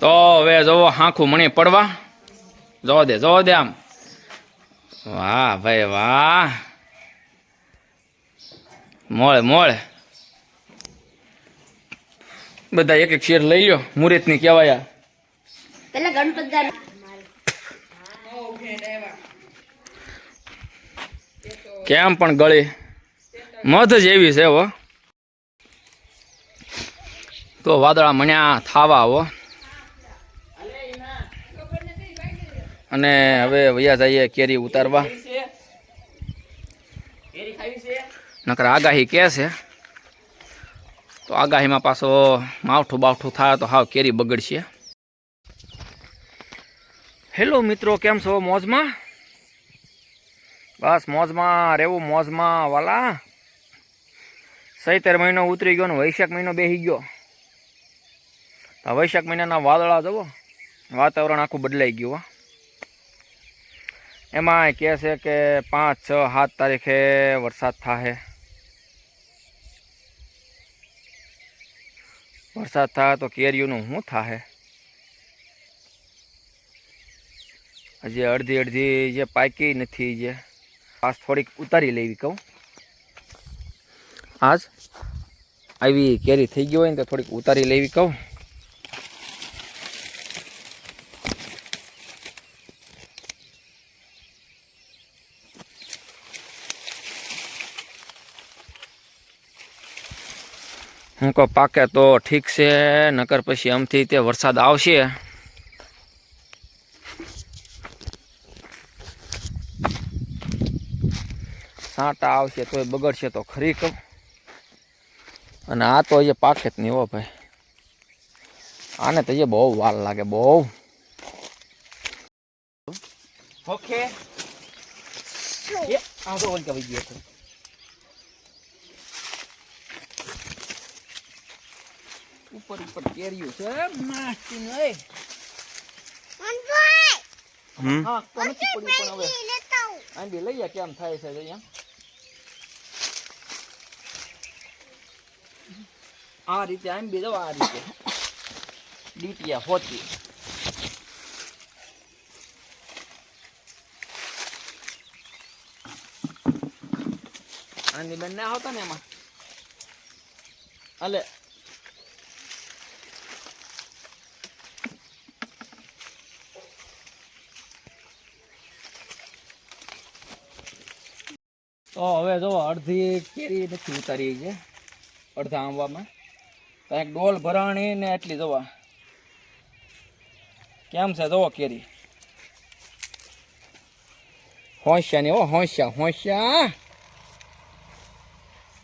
તો હવે જોવો હાંખું મણી પડવા. જો દે જોવો દે આમ. વાહ ભાઈ વાહ. મોળે મોળે. બધા એક એક શેર લઈ લ્યો મુહૂર્તની કહેવાય આ. પેલા ગણપત કેમ પણ ગળી? મધ એવી છે હો. તો વાદળા મણ્યા થાવા હો. અને હવે વૈયા જઈએ કેરી ઉતારવા. નકર આગાહી કે છે? તો આગાહીમાં પાછો માવઠું બાવઠું થાય તો હાવ કેરી બગડશે. હેલો મિત્રો, કેમ છો? મોજમાં? બસ મોજમાં રહેવું, મોજમાં વાલા. સૈતેર મહિનો ઉતરી ગયો ને વૈશાખ મહિનો બેસી ગયો. વૈશાખ મહિનાના વાદળા જવો. વાતાવરણ આખું બદલાઈ ગયું હો. એમાં કહે છે કે પાંચ, છ, સાત તારીખે વરસાદ થશે વરસાદ થાય તો કેરીઓનું શું થશે હજી અડધી અડધી જે પાકી નથી જે. આજ થોડીક ઉતારી લેવી કહું. આજ આવી કેરી થઈ ગઈ હોય ને તો થોડીક ઉતારી લેવી કહું. હું કહું, પાકે તો ઠીક છે, નકર પછી આમથી તે વરસાદ આવશે. સાંટા આવશે તોય બગડશે તો ખરી કહું. અને આ તો એ પાકે જ નહીં હો ભાઈ. આને તો એ બહુ વાર લાગે, બહુ. ઓકે. આ તો ઓલ ગયો છે ઉપર ઉપર કેરીઓ છે. માસ્તી નો એ હા તો નથી પડ્યું પણ હવે. આંડી લઈએ કેમ થાય છે અહીંયા? આ રીતે આંબી દો આ રીતે. ડીટીયા હોતી. આની બેન ના હોતા ને એમાં? અલે તો હવે જો અડધી કેરી નથી ઉતારી છે. અડધા આંબામાં. કાંઈક ડોલ ભરાણી ને એટલી જોવા. કેમ છે જોવો કેરી? હોંશ્યા ની હો, હોંશ્યા હોંશ્યા.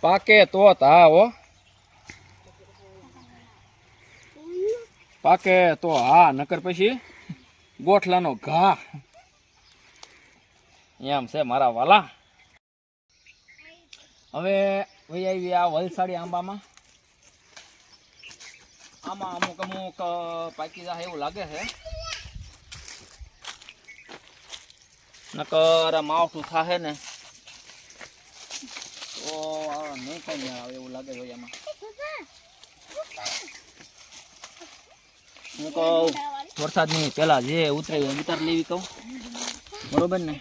પાકે તો હા હો. પાકે તો હા, નકર પછી ગોઠલાનો ઘા. એમ છે મારા વાલા. હવે વહી આવી આ વલસાડી આંબામાં. આમાં અમુક અમુક પાકીદા પાકી જાય એવું લાગે છે. નકર માવઠું થાશે ને. તો નહીં કઈ આવે એવું લાગે ભાઈ આમાં. હું કહું, વરસાદની પહેલાં જે ઉતરે ઉતાર લેવી કહું. બરોબર ને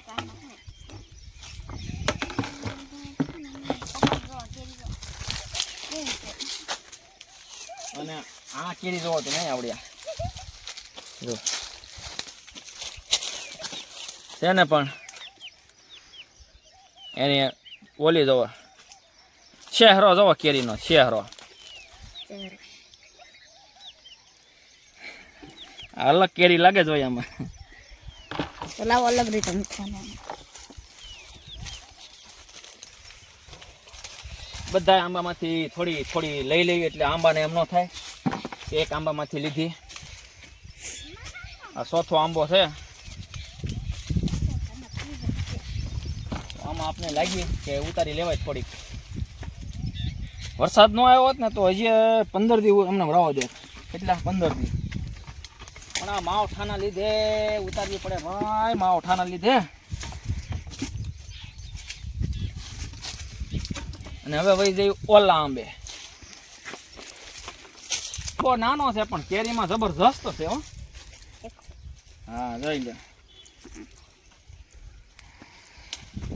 અને આ કેરી જોવો તો નહીં આવડ્યા જો. છે ને પણ. એની ઓલી જોવો. શહેરો જોવો કેરીનો શહેરો. અલગ કેરી લાગે જ હોય આમાં. લાવો અલગ રીતે મૂકવાના. બધા આંબામાંથી થોડી થોડી લઈ લેવી એટલે આંબાને એમ ન થાય. એક આંબામાંથી લીધી. આ ચોથો આંબો છે. આમાં આપને લાગી કે ઉતારી લેવાય થોડીક. વરસાદ ન આવ્યો હોત ને તો હજી પંદર દી અમને ભરાવા દે. કેટલા? પંદર દિવસ પણ આ માવઠાના લીધે ઉતારવી પડે ભાઈ, માવઠાના લીધે. અને હવે વહી જઈ ઓલા આંબે. તીખો નાનો છે, પણ કેરીમાં જબરજસ્ત છે, હો. હા, જોઈ લે.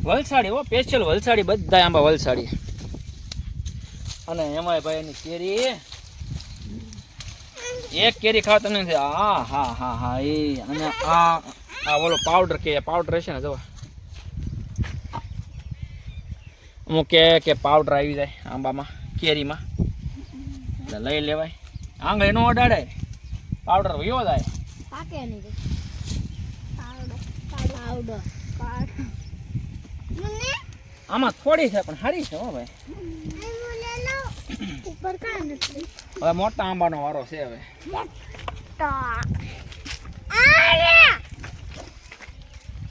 વલસાડી, હો સ્પેશિયલ વલસાડી બધા આંબા વલસાડી. અને એમાંય ભાઈ એની કેરી. એક કેરી ખાવા તમને હા હા હા હા, એ, અને આ આ ઓલો પાવડર કે પાવડર હશે ને, જવા. અમુક કે પાવડર આવી જાય આંબામાં, કેરીમાં. લઈ લેવાય. આંગળી નો અડાડે. પાવડર વયો જાય. પાકે નહીં રે. પાવડો પાવડો પાવડો મને? આમાં થોડી છે પણ સારી છે હો ભાઈ. ઉપર કાં નથી. હવે મોટા આંબાનો વારો છે હવે.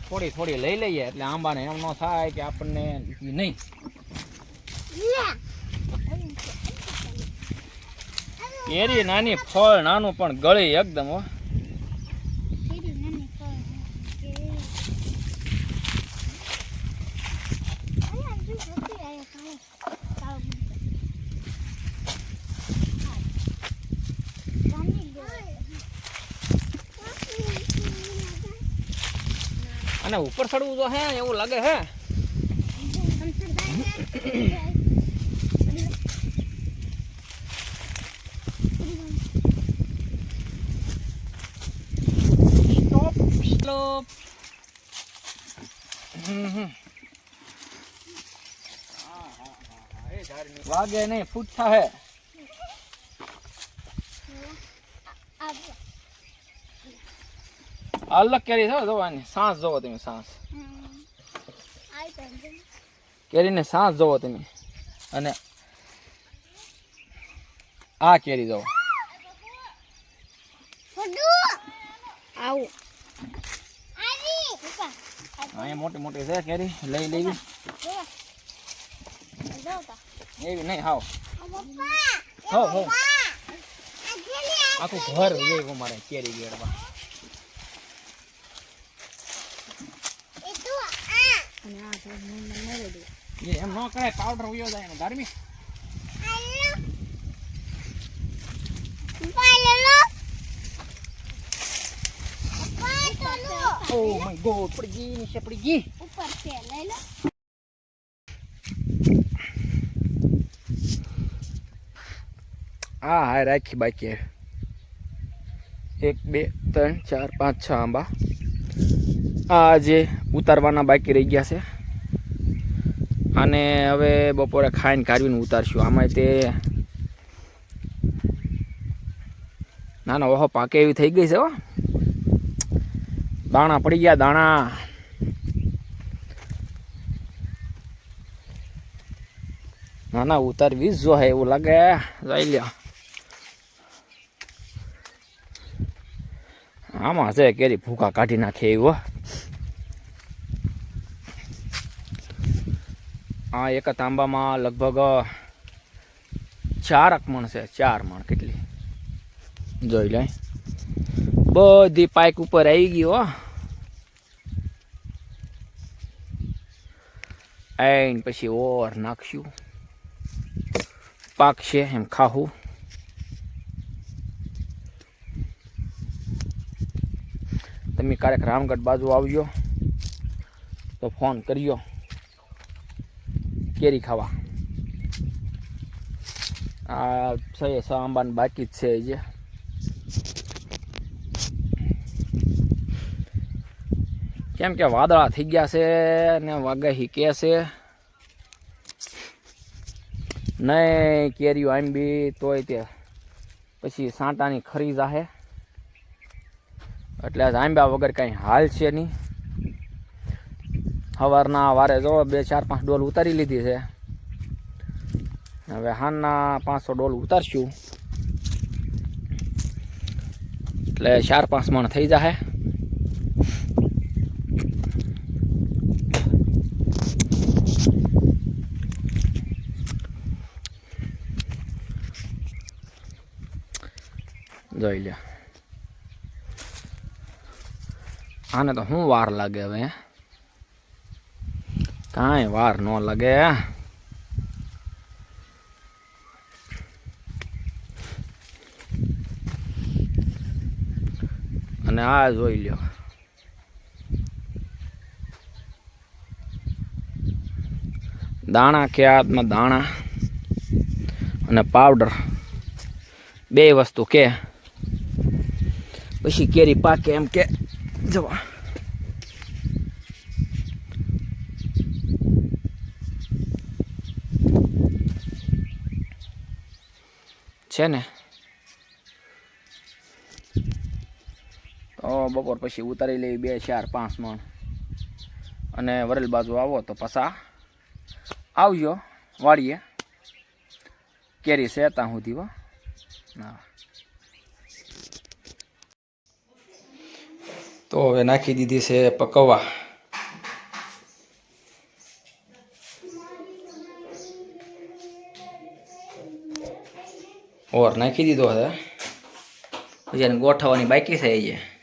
થોડી થોડી લઈ લઈએ એટલે આંબાને એમ ન થાય કે આપણને નહીં લે કેરી નાની ફળ, નાનું પણ ગળી એકદમ, હો. અને ઉપર ચડવું તો હે, એવું લાગે હે. વાગે નહીં ફૂટતા હે અલગ કેરી છે જોવાની. સાસ જોવો તમે, સાસ. કેરીને સાસ જોવો તમે. અને આ કેરી જોવો. આવું. અહીંયા મોટી મોટી છે કેરી. લઈ લેવી. એવી નહીં હાવ. હો હો. આખું ઘર જેવું મારે કેરી એ એમ ન કરાય પાવડર ઉયો જાય ગરમી ઓ માય ગોડ પડી ગઈ નીચે પડી ગઈ ઉપર છે લઈ લો હા હા રાખી બાકી એક બે ત્રણ ચાર પાંચ છ આંબા આ જે ઉતારવાના બાકી રહી ગયા છે અને હવે બપોરે ખાઈને કાઢવીને ઉતારશું આમાં તે ના ના ઓહો પાકે એવી થઈ ગઈ છે હો દાણા પડી ગયા, દાણા. ના ના, ઉતારવી જો હે, એવું લાગે. લઈ લ્યો. આમાં છે, કેરી ભૂકા કાઢી નાખે એવો આ એક તાંબામાં લગભગ ચાર મણ છે, ચાર મણ કેટલી. જોઈ લે. બધી પાઇક ઉપર આવી ગઈ હો. આઈને પછી ઓર નાખશું. પાકશે એમ ખાવું તમે ક્યારેક રામગઢ બાજુ આવજો, તો ફોન કરજો. કેરી ખાવા. આ સહી સ આંબાને બાકી જ છે જે કેમ કે વાદળા થઈ ગયા છે ને વાગાહી કે છે. નહીં કેરીઓ આંબી તોય તે પછી સાંટાની ખરી જાહે. એટલે આંબ્યા વગર કાંઈ હાલ છે નહીં. સવારના વારે જો બે ચાર પાંચ ડોલ ઉતારી લીધી છે. હવે હાનના પાંચસો ડોલ ઉતારશું. એટલે ચાર પાંચ મણ થઈ જાય જોઈ લે આને તો શું વાર લાગે હવે? કાંઈ વાર ન લાગે. અને આ જોઈ લ્યો. દાણા ખેતમાં દાણા અને પાવડર. બે વસ્તુ કે પછી કેરી પાકે એમ કે. જવા છે ને? તો બપોર પછી ઉતારી લેવી બે, ચાર, પાંચ મણ. અને વરેલ બાજુ આવો તો પાછા આવજો, વાળીએ. કેરી છે ત્યાં સુધી હો. તો હવે નાખી દીધી છે પકવવા ઓર નાખી દીધો છે પછી એને ગોઠવવાની બાકી છે એ